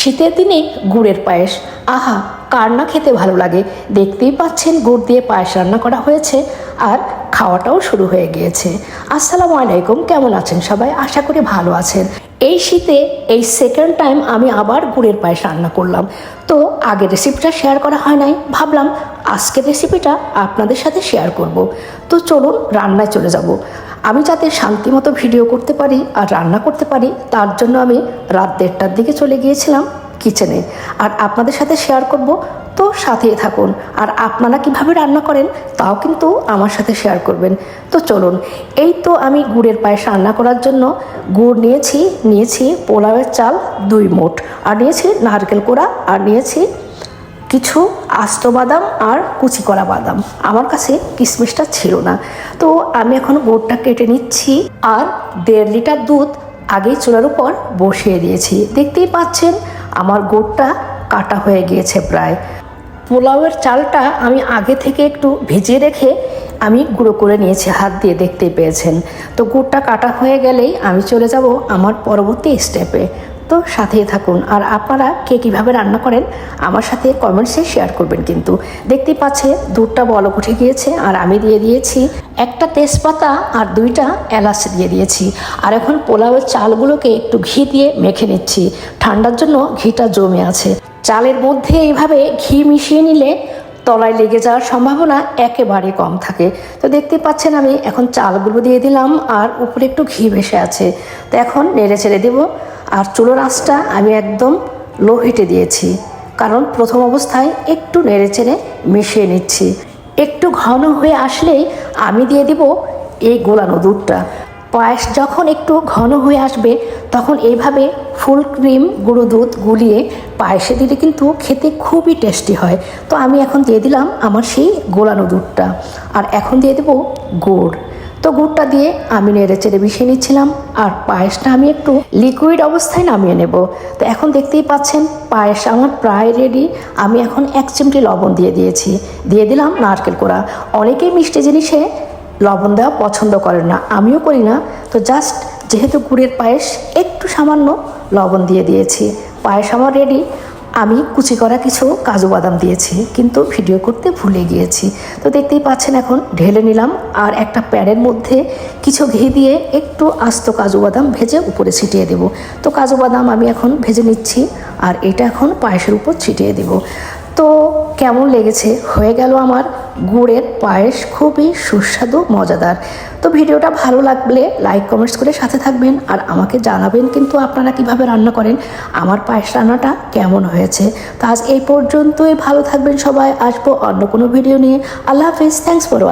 শীতের দিনে গুড়ের পায়েস। আহা, কার না খেতে ভালো লাগে? দেখতেই পাচ্ছেন গুড় দিয়ে পায়েস রান্না করা হয়েছে আর খাওয়াটাও শুরু হয়ে গিয়েছে। আসসালামু আলাইকুম, কেমন আছেন সবাই? আশা করি ভালো আছেন। এই শীতে, এই সেকেন্ড টাইম আমি আবার গুড়ের পায়েস রান্না করলাম। তো আগের রেসিপিটা শেয়ার করা হয় নাই। ভাবলাম আজকের রেসিপিটা আপনাদের সাথে শেয়ার করব। তো চলুন, রান্নায় চলে যাব। আমি যাতে শান্তিমতো ভিডিও করতে পারি আর রান্না করতে পারি, তার জন্য আমি রাত দেড়টার দিকে চলে গিয়েছিলাম কিচেনে। আর আপনাদের সাথে শেয়ার করব, তো সাথেই থাকুন। আর আপনারা কীভাবে রান্না করেন, তাও কিন্তু আমার সাথে শেয়ার করবেন। তো চলুন, এই তো আমি গুড়ের পায়েস রান্না করার জন্য গুড় নিয়েছি নিয়েছি পোলাওয়ের চাল, দুই মুঠ আর নিয়েছি নারকেল কোড়া, আর নিয়েছি কিছু আস্ত বাদাম আর কুচি করা বাদাম। আমার কাছে কিশমিশটা ছিল না। তো আমি এখন গুড়টা কেটে নিচ্ছি আর দেড় লিটার দুধ আগেই চুলার উপর বসিয়ে দিয়েছি। দেখতেই পাচ্ছেন, আমার গুড়টা কাটা হয়ে গিয়েছে প্রায়। পোলাওয়ের চালটা আমি আগে থেকে একটু ভিজিয়ে রেখে আমি গুঁড়ো করে নিয়েছি, হাত দিয়ে দেখতেই পেয়েছেন। তো গুড়টা কাটা হয়ে গেলেই আমি চলে যাব আমার পরবর্তী স্টেপে তো সাথেই থাকুন। আর আপনারা কে কীভাবে রান্না করেন, আমার সাথে কমেন্টসে শেয়ার করবেন কিন্তু। দেখতে পাচ্ছে দুধটা বলক উঠে গিয়েছে, আর আমি দিয়ে দিয়েছি একটা তেজপাতা আর দুইটা এলাচ দিয়ে দিয়েছি। আর এখন পোলাওয়ের চালগুলোকে একটু ঘি দিয়ে মেখে নিচ্ছি। ঠান্ডার জন্য ঘিটা জমে আছে। চালের মধ্যে এইভাবে ঘি মিশিয়ে নিলে তলায় লেগে যাওয়ার সম্ভাবনা একেবারে কম থাকে। তো দেখতে পাচ্ছেন আমি এখন চালগুলো দিয়ে দিলাম, আর উপরে একটু ঘি ভেসে আছে। তো এখন নেড়ে ছেড়ে দেবো। আর চুলোর আঁচটা আমি একদম লো হিটে দিয়েছি। কারণ প্রথম অবস্থায় একটু নেড়ে চেড়ে মিশিয়ে নিচ্ছি। একটু ঘন হয়ে আসলেই আমি দিয়ে দিব এই গোলানো দুধটা। পায়েস যখন একটু ঘন হয়ে আসবে, তখন এইভাবে ফুল ক্রিম গুঁড়ো দুধ গুলিয়ে পায়েসে দিলে কিন্তু খেতে খুবই টেস্টি হয়। তো আমি এখন দিয়ে দিলাম আমার সেই গোলানো দুধটা। আর এখন দিয়ে দেবো গুড়। তো গুড়টা দিয়ে আমি নেড়ে চেড়ে মিশিয়ে নিচ্ছিলাম। আর পায়েসটা আমি একটু লিকুইড অবস্থায় নামিয়ে নেব। তো এখন দেখতেই পাচ্ছেন, পায়েস আমার প্রায় রেডি আমি এখন এক চিমটি লবণ দিয়ে দিয়েছি। দিয়ে দিলাম নারকেল কোড়া। অনেকেই মিষ্টি জিনিসে লবণ দেওয়া পছন্দ করেন না। আমিও করি না। তো জাস্ট যেহেতু গুড়ের পায়েস একটু সামান্য লবণ দিয়ে দিয়েছি। পায়েস আমার রেডি আমি কুচি করা কিছু কাজু বাদাম দিয়েছি, কিন্তু ভিডিও করতে ভুলে গিয়েছি। তো দেখতেই পাচ্ছেন এখন ঢেলে নিলাম, আর একটা প্যানের মধ্যে কিছু ঘি দিয়ে একটু আস্ত কাজু বাদাম ভেজে উপরে ছিটিয়ে দেব। তো কাজু বাদাম আমি এখন ভেজে নিচ্ছি, আর এটা এখন পায়েসের উপর ছিটিয়ে দেব। কেমন লেগেছে হয়ে গেল আমার গুড়ের পায়েস, খুবই সুস্বাদু, মজাদার। তো ভিডিওটা ভালো লাগলে লাইক কমেন্টস করে সাথে থাকবেন আর আমাকে জানাবেন কিন্তু আপনারা কীভাবে রান্না করেন, আমার পায়েস রান্নাটা কেমন হয়েছে। তো আজ এই পর্যন্তই, ভালো থাকবেন সবাই, আসব অন্য কোনো ভিডিও নিয়ে। আল্লাহ হাফিজ থ্যাংকস ফর